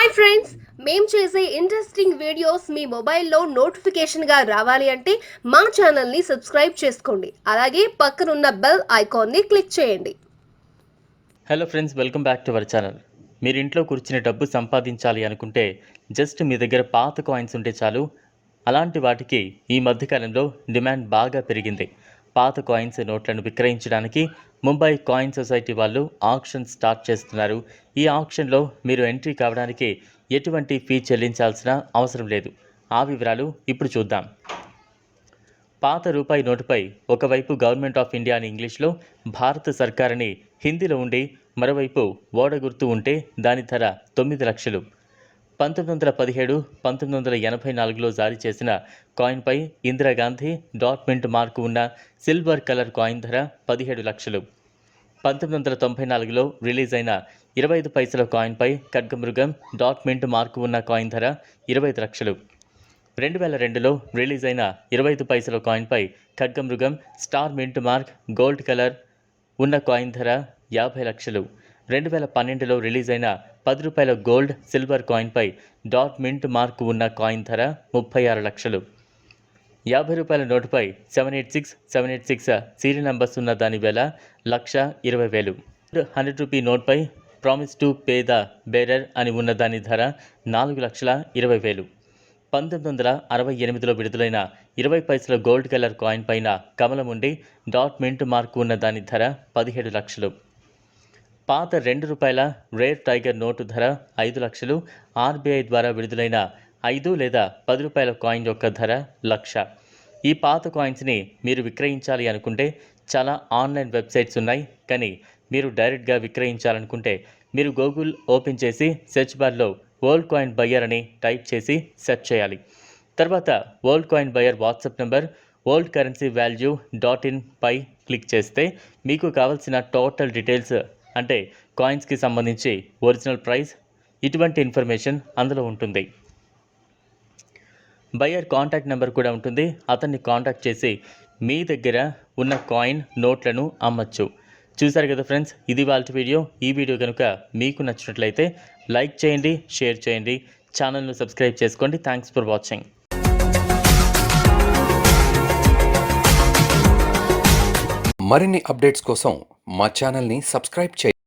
Hi friends మేము చేసే interesting videos మీ మొబైల్లో నోటిఫికేషన్గా రావాలి అంటే మా ఛానల్ని సబ్స్క్రైబ్ చేసుకోండి. అలాగే పక్కనున్న బెల్ ఐకాన్ని క్లిక్ చేయండి. Hello friends welcome back to our channel మీరు ఇంట్లో కూర్చుని డబ్బు సంపాదించాలి అనుకుంటే జస్ట్ మీ దగ్గర పాత కాయిన్స్ ఉంటే చాలు. అలాంటి వాటికి ఈ మధ్యకాలంలో డిమాండ్ బాగా పెరిగింది. పాత కాయిన్స్ నోట్లను విక్రయించడానికి ముంబై కాయిన్ సొసైటీ వాళ్ళు ఆక్షన్ స్టార్ట్ చేస్తున్నారు. ఈ ఆక్షన్లో మీరు ఎంట్రీ కావడానికి ఎటువంటి ఫీ చెల్లించాల్సిన అవసరం లేదు. ఆ వివరాలు ఇప్పుడు చూద్దాం. పాత రూపాయి నోటుపై ఒకవైపు గవర్నమెంట్ ఆఫ్ ఇండియా అని ఇంగ్లీష్లో భారత సర్కారని హిందీలో ఉండి మరోవైపు ఓడ గుర్తు ఉంటే దాని ధర తొమ్మిది లక్షలు. పంతొమ్మిది వందల పదిహేడు పంతొమ్మిది వందల ఎనభై నాలుగులో జారీ చేసిన కాయిన్పై ఇందిరాగాంధీ డాట్ మింట్ మార్కు ఉన్న సిల్వర్ కలర్ కాయిన్ ధర పదిహేడు లక్షలు. పంతొమ్మిది వందల తొంభై నాలుగులో రిలీజ్ అయిన ఇరవై ఐదు పైసల కాయిన్పై ఖడ్గమృగం డాట్ మింట్ మార్కు ఉన్న కాయిన్ ధర ఇరవై ఐదు లక్షలు. రెండు వేల రెండులో రిలీజ్ అయిన ఇరవై ఐదు పైసల కాయిన్పై ఖడ్గమృగం star mint mark gold colour ఉన్న కాయిన్ ధర యాభై లక్షలు. రెండు వేల పన్నెండులో రిలీజ్ అయిన పది రూపాయల గోల్డ్ సిల్వర్ కాయిన్పై డాట్ మింట్ మార్క్ ఉన్న కాయిన్ ధర ముప్పై ఆరు లక్షలు. యాభై రూపాయల నోటుపై seven eight six seven eight six serial numbers ఉన్న దాని వేల లక్ష ఇరవై వేలు. Hundred rupee నోట్పై promise to pay the bearer అని ఉన్న దాని ధర నాలుగు లక్షల ఇరవై వేలు. పంతొమ్మిది వందల అరవై ఎనిమిదిలో విడుదలైన ఇరవై పైసల గోల్డ్ కలర్ కాయిన్ పైన కమలం ఉండి డాట్ మింట్ మార్కు ఉన్న దాని ధర పదిహేడు లక్షలు. పాత రెండు రూపాయల రేర్ టైగర్ నోటు ధర ఐదు లక్షలు. ఆర్బీఐ ద్వారా విడుదలైన ఐదు లేదా పది రూపాయల కాయిన్ యొక్క ధర లక్ష. ఈ పాత కాయిన్స్ని మీరు విక్రయించాలి అనుకుంటే చాలా ఆన్లైన్ వెబ్సైట్స్ ఉన్నాయి. కానీ మీరు డైరెక్ట్గా విక్రయించాలనుకుంటే మీరు గూగుల్ ఓపెన్ చేసి సెర్చ్ బార్లో ఓల్డ్ కాయిన్ బయ్యర్ అని టైప్ చేసి సెర్చ్ చేయాలి. తర్వాత old coin buyer WhatsApp number old currency value dot in pi click చేస్తే మీకు కావాల్సిన టోటల్ డీటెయిల్స్ అంటే కాయిన్స్కి సంబంధించి ఒరిజినల్ ప్రైస్ ఇటువంటి ఇన్ఫర్మేషన్ అందులో ఉంటుంది. బయర్ కాంటాక్ట్ నెంబర్ కూడా ఉంటుంది. అతన్ని కాంటాక్ట్ చేసి మీ దగ్గర ఉన్న కాయిన్ నోట్లను అమ్మచ్చు. చూసారు కదా ఫ్రెండ్స్ ఇది వాళ్ళ వీడియో. ఈ వీడియో కనుక మీకు నచ్చినట్లయితే లైక్ చేయండి షేర్ చేయండి ఛానల్ను సబ్స్క్రైబ్ చేసుకోండి. Thanks for watching. మరిన్ని అప్డేట్స్ కోసం మా ఛానల్ని సబ్స్క్రైబ్ చేయండి.